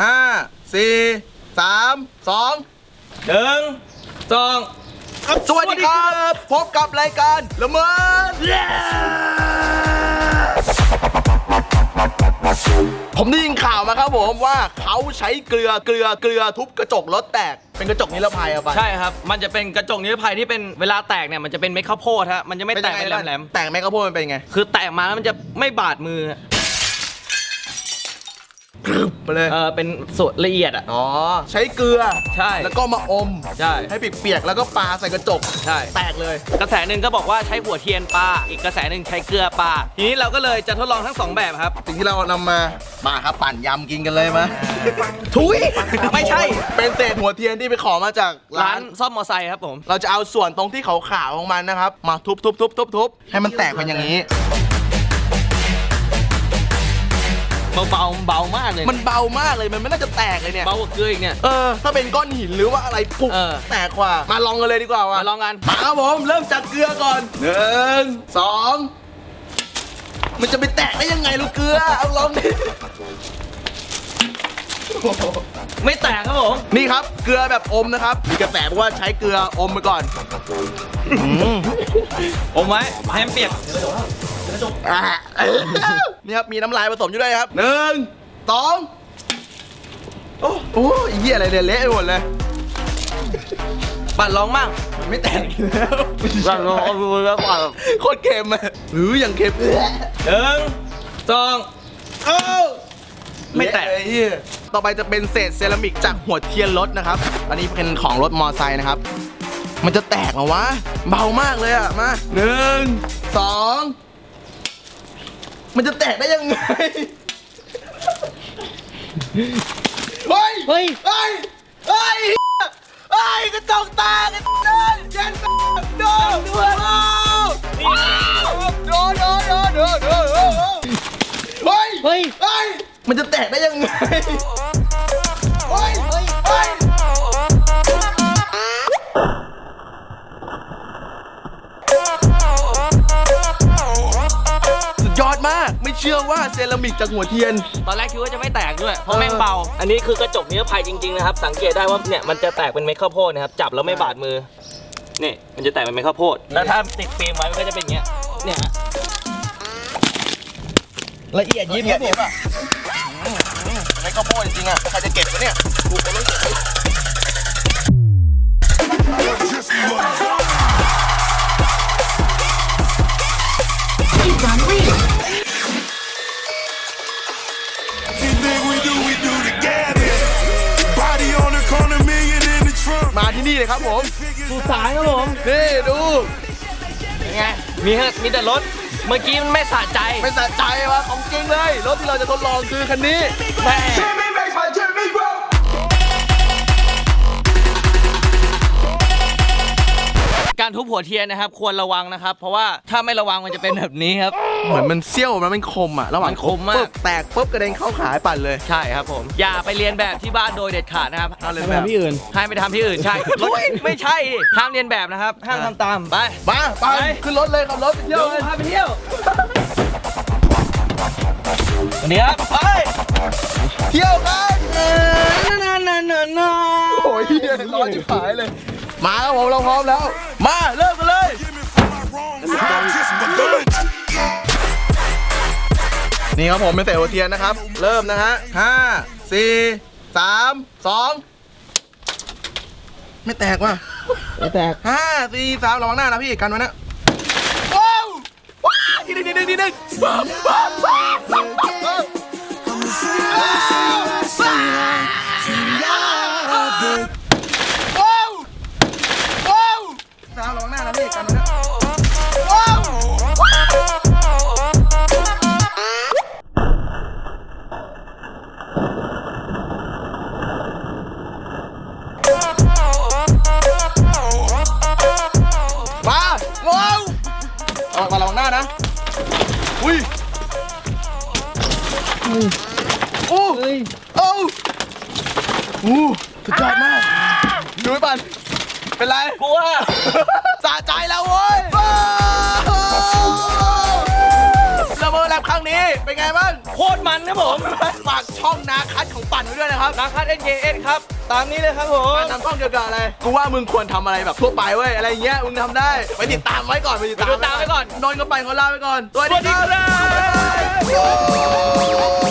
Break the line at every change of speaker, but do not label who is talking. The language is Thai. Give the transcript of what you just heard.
ห้าสี่สามสอง
หนึ่งสอง
สวัสดีครับ พบกับรายการละเมิดผมได้ยินข่าวมาครับผมว่าเขาใช้เกลือเกลือเกลือทุบกระจกรถแตก เป็นกระจกนิรภัยอะไป
ใช่ครับ มันจะเป็นกระจกนิรภัยที่เป็นเวลาแตกเนี่ยมันจะเป็นเม็ดข้าวโพดฮะ มันจะไม่แตกเป็นแหลม
แตกไหมข้าวโพดมันเป็นไง
ๆคือแตกมาแล้วมันจะไม่บาดมือ
ไปเลย
เออเป็นส่วนละเอียดอะ
อ๋อ ใช้เกลือ
ใช่
แล้วก็มาอม
ใช่
ให้เปียกๆแล้วก็ปาใส่กระจก
ใช่
แตกเลย
กระแสหนึ่งก็บอกว่าใช้หัวเทียนปลาอีกกระแสหนึ่งใช้เกลือปลาทีนี้เราก็เลยจะทดลองทั้งสองแบบครับ
สิ่งที่เรานำมามาครับปั่นยำกินกันเลยมาทุย
ไม่ใช่
เป็นเศษหัวเทียนที่ไปขอมาจาก
ร้า
ร้าน น
ซ่อมมอไซค์ครับผม
เราจะเอาส่วนตรงที่ขาวๆของมันนะครับ มาทุบทุบทุบทุบทุบให้มันแตกเป็นอย่างนี้
เบาเบาๆเบามากเลย
มันเบามากเลยมันไม่น่าจะแตกเลยเนี่ย
เบากว่าเกลืออีกเนี่ย
เออ ถ้าเป็นก้อนหินหรือว่าอะไรปุ๊บ
เออ
แตกกว่า มาลองกันเลยดีกว่าว่ะ
มาลองกัน
มาครับผมเริ่มจากเกลือก่อนหนึ่งสองมันจะไปแตกได้ยังไงลูกเกลือเอาลองดิ
ไม่แตกครับผม
นี่ครับ เกลือแบบอมนะครับมีกระแสบอกว่าใช้เกลืออมไปก่อน
อมไว้ให้มันเปียก
อะนี่ครับ มีน้ำลายผสมอยู่ด้วยครับหนึ่งสองโอ้โหไอ้เหี้ยอะไรเนี่ยเละไปหมดเลย
ปัดลองมั่ง
มันไม่แตกอีกแล้ว
ปัดลองเอาดูแล้วปัด
โคตรเค็มอะหรืออย่างเค็ม
หนึ่งสอง
เอ้า
ไม่แตก
เละยต่อไปจะเป็นเศษเซรามิกจากหัวเทียนรถนะครับ อันนี้เป็นของรถมอไซค์นะครับ มันจะแตกเหรอวะ เบามากเลยอะมาหนึ่งสองมันจะแตกได้ยังไง เฮ้ย
เฮ้ย
เฮ้ย เฮ้ยกระจกตากระจเย็นตาโดนโดนโดนโดนโดนโดนเฮ้ย
เฮ้ย
เมันจะแตกได้ยังไงเฮ้ยเฮ้ยเฮ้ยสุดยอดมาก ไม่เชื่อว่าเซรามิกจากหัวเทียน
ตอนแรกคิดว่าจะไม่แตกด้วยเพราะแม่งเบา อันนี้คือกระจกนิรภัยจริงๆนะครับ สังเกตได้ว่าเนี่ยมันจะแตกเป็นเม็ดข้าวโพดนะครับ จับแล้วไม่บาดมือ นี่มันจะแตกเป็นเม็ดข้าวโพด แล้วถ้าติดฟิล์มไว้มันก็จะเป็นอย่างเงี้ย เนี่ยฮะ
ละเอียดยิบครับผมอะ ไม่ข้าวโพดจริงๆอะใครจะเก็บวะเนี่ยกูคงต้องเก็บไว้
Anything we do, we do together. Body on the corner, million in the trunk.
มาที่นี่เลยครับผม
สุสานครับผม
นี่ ดู
เป็นไง มีฮะมีแต่รถ เมื่อกี้มันไม่สะใจ
ไม่สะใจวะของจริงเลย รถที่เราจะทดลองคือคันนี้
แม่ การทุบหัวเทียนนะครับ ควรระวังนะครับ เพราะว่าถ้าไม่ระวังมันจะเป็นแบบนี้ครับ
เหมือนมันเซี่ยวมันเป็นคมอะระหว่าง
มันคมมาก
ปุ๊บแตกปุ๊บกระเด็นเข้าขาให้ปั่นเลย
ใช่ครับผม อย่าไปเรียนแบบที่บ้านโดยเด็ดขาดนะครับ
เอาเลยแบบ
ที่อื่น ให้ไปทำที่อื่นใช่รถไม่ใช่ดิห้ามเรียนแบบนะครับห้ามทำตามไป
มาไป
ไป
ขึ้นรถเลยขับรถไปเที่ยว
เดี๋ยว
เลย
พาไปเที่ยววันนี้ครับไป
เที่ยวกัน
นานานานา
โอ้ยเหี้ยร้อนจิ๋หายเลย มาครับผมเราพร้อมแล้ว มาเริ่มกันเลย
Jimmy for my wrongs. I just begun.
นี่ครับผมเป็นเศษหัวเทียนนะครับ เริ่มนะฮะห้าสี่สามสองไม่แตกว่ะ
ไม่แตก
ห้าสี่สามระวังหน้านะพี่กันไว้นะว้าวว้าวทีหนึงทีหนึงทีหนึง ระวังระวังหน้านะ อุ้ยโอ้โอ้อู้สุดยอดมากดูไว้ปันเป็นไร
กลัว
สะใจแล้วเว้ย เบิดแลบครั้งนี้เป็นไงบ้าง
โคตรมันนะผม
ฝากช่องนาคัสของปั่นไว้ด้วยนะครับ
นาคัส NKS ครับ ตามนี้เลยครับผม
การทำช่องเกี่ยวกับอะไรกูว่ามึงควรทำอะไรแบบทั่วไปเว้ยอะไรเงี้ยมึงทำได้ไปติดตามไว้ก่อนไปติดตาม
ไปติดตามไว้ก่อน
นนท์ก็ไปขอลาไปก่อนสวัส
สวัสดี
ดี
ค
ค
รั
รับ
บ